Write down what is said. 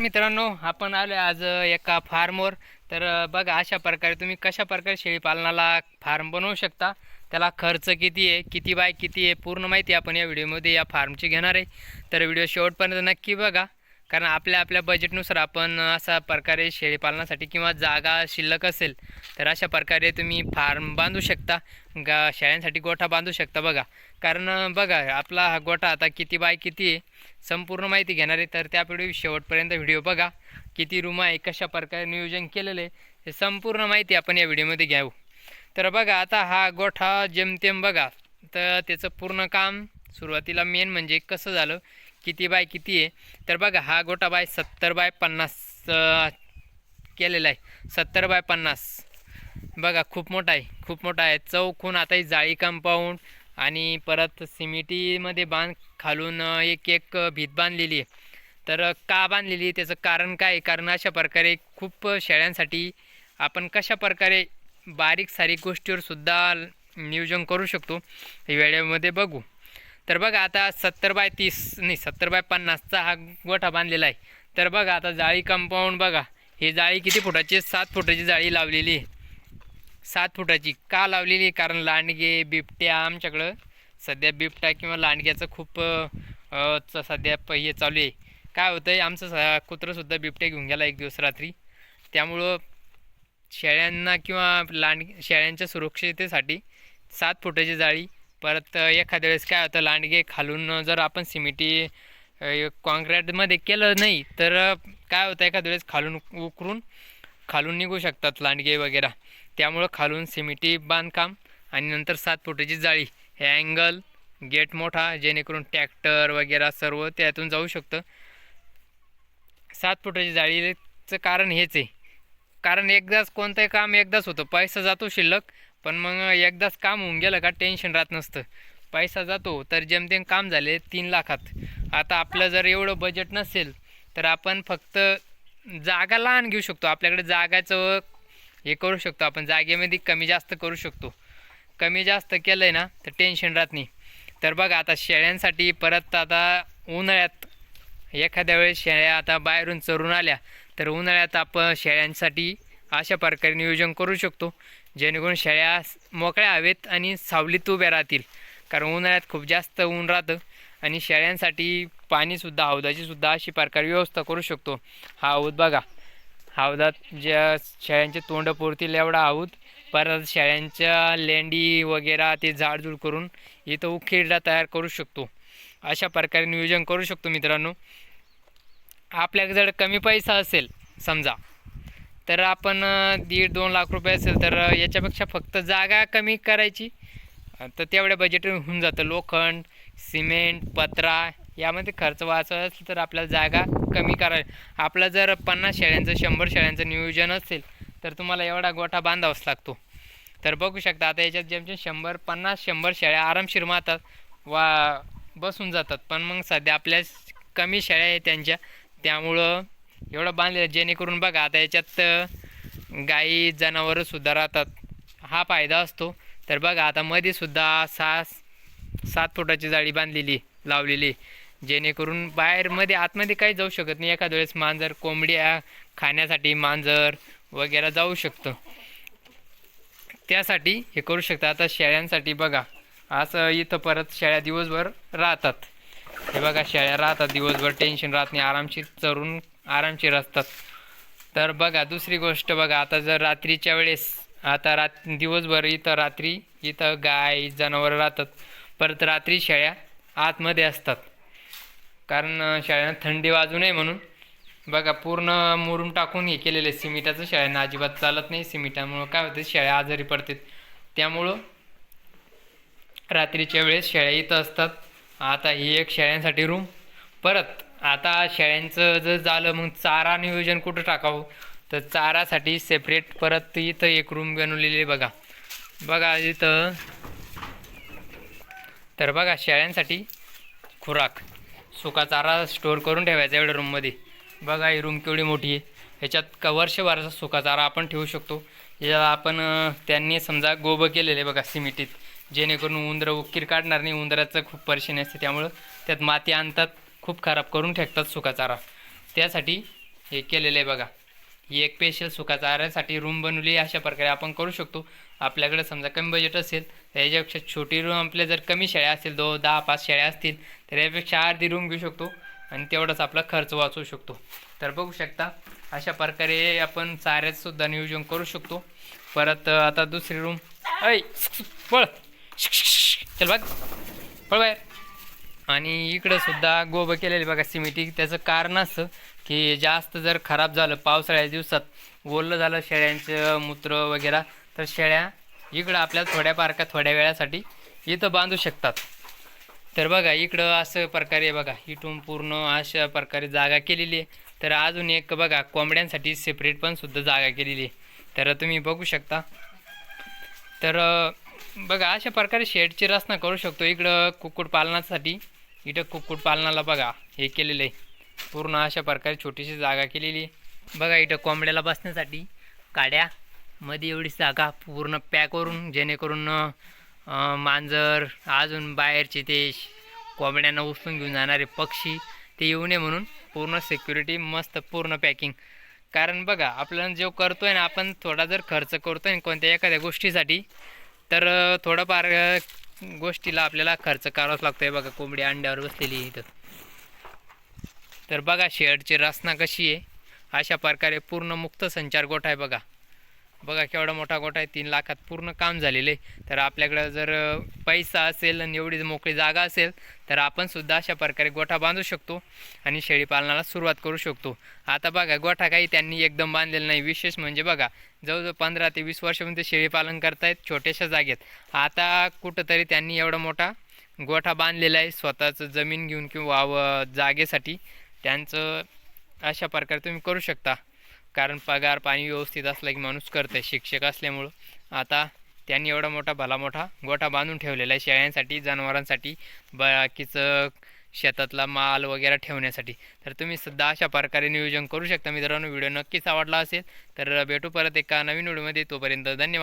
मित्रांनो आपण आलो आज एका फार्मवर. तर बघा अशा प्रकारे तुम्ही कशा प्रकारे शेळीपालनाला फार्म बनवू शकता? त्याला खर्च किती आहे किती बाय किती आहे पूर्ण माहिती आपण या व्हिडिओमध्ये या फार्मची घेणार आहे. तर व्हिडिओ शेवटपर्यंत नक्की बघा. कारण आपल्या आपल्या बजेटनुसार आपण अशा प्रकारे शेळीपालनासाठी किंवा जागा शिल्लक असेल तर अशा प्रकारे तुम्ही फार्म बांधू शकता. गा शेळ्यांसाठी गोठा बांधू शकता बघा. कारण बघा आपला हा गोठा आता किती बाय किती आहे संपूर्ण माहिती घेणार आहे. तर त्या व्हिडिओ शेवटपर्यंत व्हिडिओ बघा. किती रूम आहे कशा प्रकारे नियोजन केलेलं आहे हे संपूर्ण माहिती आपण या व्हिडिओमध्ये घ्याऊ तर बघा आता हा गोठा जेमतेम बघा. तर त्याचं पूर्ण काम सुरुवातीला मेन म्हणजे कसं झालं किती बाय किती आहे. तर बघा हा गोठा बाय सत्तर बाय पन्नास केलेला आहे. सत्तर बाय पन्नास. बघा खूप मोठा आहे खूप मोठा आहे. चौकून आता जाळी कंपाऊंड आणि परत सिमिटीमध्ये बांध खालून एक एक भीत बांधलेली आहे. तर का बांधलेली? आहे त्याचं कारण काय कारण अशा प्रकारे खूप शेळ्यांसाठी आपण कशा प्रकारे बारीक सारीक गोष्टीवर सुद्धा नियोजन करू शकतो हे बघू. तर बघा आता सत्तर बाय तीस नाही सत्तर बाय पन्नासचा हा गोठा बांधलेला आहे. तर बघा आता जाळी कंपाऊंड बघा. ही जाळी किती फुटाची? सात फुटाची जाळी लावलेली आहे. सात फुटाची का लावलेली आहे? कारण लांडगे बिबट्या आमच्याकडं. सध्या बिबट्या किंवा लांडग्याचं खूप च- सध्या हे चालू आहे. काय होतं आहे आमचं स कुत्रंसुद्धा बिबट्या घेऊन गेला एक दिवस रात्री. त्यामुळं शेळ्यांना किंवा लांड शेळ्यांच्या सुरक्षितेसाठी सात फुटाची जाळी परत एखाद्या वेळेस काय होतं लांडगे खालून जर आपण सिमिटी कॉन्क्रीटमध्ये केलं नाही तर काय होतं एखाद्या वेळेस खालून उकरून खालून निघू शकतात लांडगे वगैरे. त्यामुळं खालून सिमिटी बांधकाम आणि नंतर सात फुटाची जाळी. हे अँगल गेट मोठा जेणेकरून ट्रॅक्टर वगैरे सर्व त्यातून जाऊ शकतं. सात फुटाची जाळीचं कारण हेच आहे. कारण एकदाच कोणतंही काम एकदाच होतं. पैसा जातो शिल्लक पण मग एकदाच काम होऊन गेलं का टेन्शन राहत नसतं. पैसा जातो तर जेमतेम काम झाले तीन लाखात. आता आपलं जर एवढं बजेट नसेल तर आपण फक्त जागा लहान घेऊ शकतो. आपल्याकडे जागाचं हे करू शकतो. आपण जागेमध्ये कमी जास्त करू शकतो. कमी जास्त केलं आहे ना तर टेन्शन राहत नाही. तर बघा आता शेळ्यांसाठी परत आता उन्हाळ्यात एखाद्या वेळेस शेळ्या आता बाहेरून चरून आल्या तर उन्हाळ्यात आपण शेळ्यांसाठी अशा प्रकारे नियोजन करू शकतो. जेणेकरून शेळ्या मोकळ्या हवेत आणि सावलीत उभ्या राहतील. कारण उन्हाळ्यात खूप जास्त ऊन राहतं. आणि शेळ्यांसाठी पाणीसुद्धा हौदाचीसुद्धा अशी प्रकारे व्यवस्था करू शकतो. हा हौद बघा. हौदात ज्या शेळ्यांचे तोंड पुरतील एवढा हौद परत शेळ्यांच्या लेंडी वगैरे ते झाडझूड करून इथं उखेडा तयार करू शकतो. अशा प्रकारे नियोजन करू शकतो मित्रांनो. आपल्याकडे जर कमी पैसा असेल समजा. तर आपण दीड दोन लाख रुपये असेल तर याच्यापेक्षा फक्त जागा कमी करायची. तर तेवढ्या बजेट होऊन जातं. लोखंड सिमेंट पत्रा यामध्ये खर्च वाचवायचा असेल तर आपल्याला जागा कमी करावी. आपलं जर पन्नास शेळ्यांचं शंभर शेळ्यांचं नियोजन असेल तर तुम्हाला एवढा गोठा बांधावाच लागतो. तर बघू शकता आता याच्यात जेमचे शंभर पन्नास शंभर शेळ्या आरामशीर मारतात वा बसून जातात. पण मग सध्या आपल्या कमी शेळ्या आहेत त्यांच्या त्यामुळं एवढं बांधलेलं जेणेकरून बघा आता याच्यात गाई जनावरंसुद्धा राहतात. हा फायदा असतो. तर बघा आता मध्येसुद्धा सहा सात फुटाची जाळी बांधलेली लावलेली. जेणेकरून बाहेर मध्ये आतमध्ये काही जाऊ शकत नाही. एखाद्या वेळेस मांजर कोंबड्या खाण्यासाठी मांजर वगैरे जाऊ शकतं. त्यासाठी हे करू शकता. आता शेळ्यांसाठी बघा असं इथं परत शेळ्या दिवसभर राहतात. हे बघा शेळ्या राहतात दिवसभर. टेन्शन राहत नाही. आरामशीर चरून आरामशीर असतात. तर बघा दुसरी गोष्ट बघा. आता जर रात्रीच्या वेळेस आता रात दिवसभर इथं रात्री इथं गाय जनावरं राहतात. परत रात्री शेळ्या आतमध्ये असतात. कारण शाळेनं थंडी वाजू नये म्हणून. बघा पूर्ण मुरून टाकून हे केलेलं आहे सिमिटाचं शाळेनं. अजिबात चालत नाही सिमिटामुळं. काय होतं शाळा आजारी पडतात. त्यामुळं रात्रीच्या वेळेस शेळ्या इथं असतात. आता ही एक शेळ्यांसाठी रूम परत आता शेळ्यांचं जर झालं मग चारा नियोजन कुठं टाकावं? तर चारासाठी सेपरेट परत इथं एक रूम बनवलेली आहे बघा. बघा इथं तर बघा शेळ्यांसाठी खुराक. सुका चारा स्टोअर करून ठेवायचा एवढ्या रूममध्ये बघा ही रूम केवढी मोठी आहे. ह्याच्यात क वर्षभराचा सुका चारा आपण ठेवू शकतो. याला आपण त्यांनी समजा गोबं केलेलं आहे बघा सिमिटीत. जेणेकरून उंदरं उकीर काढणार नाही उंदराचं खूप परेशानी असते त्यामुळं त्यात माती आणतात खूप खराब करून ठेकतात सुका चारा त्यासाठी हे केलेलं आहे बघा. ही एक स्पेशल सुखाचा चाऱ्यासाठी रूम बनवली अशा प्रकारे आपण करू शकतो. आपल्याकडे समजा कमी बजेट असेल तर याच्यापेक्षा छोटी रूम आपल्या जर कमी शेळ्या असतील दो दहा पाच शेळ्या असतील तर यापेक्षा अर्धी रूम घेऊ शकतो. आणि तेवढाच आपला खर्च वाचवू शकतो. तर बघू शकता अशा प्रकारे आपण चाऱ्याचंसुद्धा नियोजन करू शकतो. परत आता दुसरी रूम ऐ पळ. चल बघ. पळ बाहेर. आणि इकडंसुद्धा गोबं केलेले बघा सिमेंटी. त्याचं कारण असं की जास्त जर खराब झालं पावसाळ्याच्या दिवसात ओलं झालं शेळ्यांचं मूत्र वगैरे तर शेळ्या इकडं आपल्या थोड्या पारख्या थोड्या वेळासाठी इथं बांधू शकतात. तर बघा इकडं असं प्रकारे बघा इथून पूर्ण अशा प्रकारे जागा केलेली आहे. तर अजून एक बघा कोंबड्यांसाठी सेपरेट पण सुद्धा जागा केलेली आहे. तर तुम्ही बघू शकता. तर बघा अशा प्रकारे शेडची रचना करू शकतो. इकडं कुक्कुटपालनासाठी इथं कुक्कुटपालनाला बघा हे केलेलं आहे. पूर्ण अशा प्रकारे छोटीशी जागा केलेली बघा इथं कोंबड्याला बसण्यासाठी काड्या. मध्ये एवढी जागा पूर्ण पॅक करून जेणेकरून मांजर अजून बाहेरचे ते कोंबड्यांना उचलून घेऊन जाणारे पक्षी ते येऊ नये म्हणून पूर्ण सिक्युरिटी मस्त पूर्ण पॅकिंग कारण बघा आपल्याला जो करतोय ना आपण थोडा जर खर्च करतोय ना कोणत्या एखाद्या गोष्टीसाठी तर थोडंफार गोष्टीला आपल्याला खर्च करावाच लागतोय. बघा कोंबडी अंड्यावर बसलेली इथं. तर बघा शेडची रचना कशी आहे. अशा प्रकारे पूर्ण मुक्त संचार गोठा आहे बघा. बघा केवढा मोठा गोठा आहे तीन लाखात पूर्ण काम झालेलं आहे. तर आपल्याकडं जर पैसा असेल आणि एवढी मोकळी जागा असेल तर आपण सुद्धा अशा प्रकारे गोठा बांधू शकतो आणि शेळीपालनाला सुरुवात करू शकतो. आता बघा गोठा काही त्यांनी एकदम बांधलेला नाही. विशेष म्हणजे बघा जवळजवळ पंधरा ते वीस वर्षामध्ये शेळीपालन करतायत छोट्याशा जागेत. आता कुठंतरी त्यांनी एवढा मोठा गोठा बांधलेला आहे स्वतःचं जमीन घेऊन किंवा व जागेसाठी. त्यांचं अशा प्रकारे तुम्ही करू शकता. कारण पगार पाणी व्यवस्थित असला की माणूस करतंय शिक्षक असल्यामुळं. आता त्यांनी एवढा मोठा भला मोठा गोठा बांधून ठेवलेला आहे शेळ्यांसाठी जनावरांसाठी बाकीचं शेतातला माल वगैरे ठेवण्यासाठी. तर तुम्ही सुद्धा अशा प्रकारे नियोजन करू शकता मित्रांनो. व्हिडिओ नक्कीच आवडला असेल तर भेटू परत एका नवीन व्हिडिओमध्ये. तोपर्यंत धन्यवाद.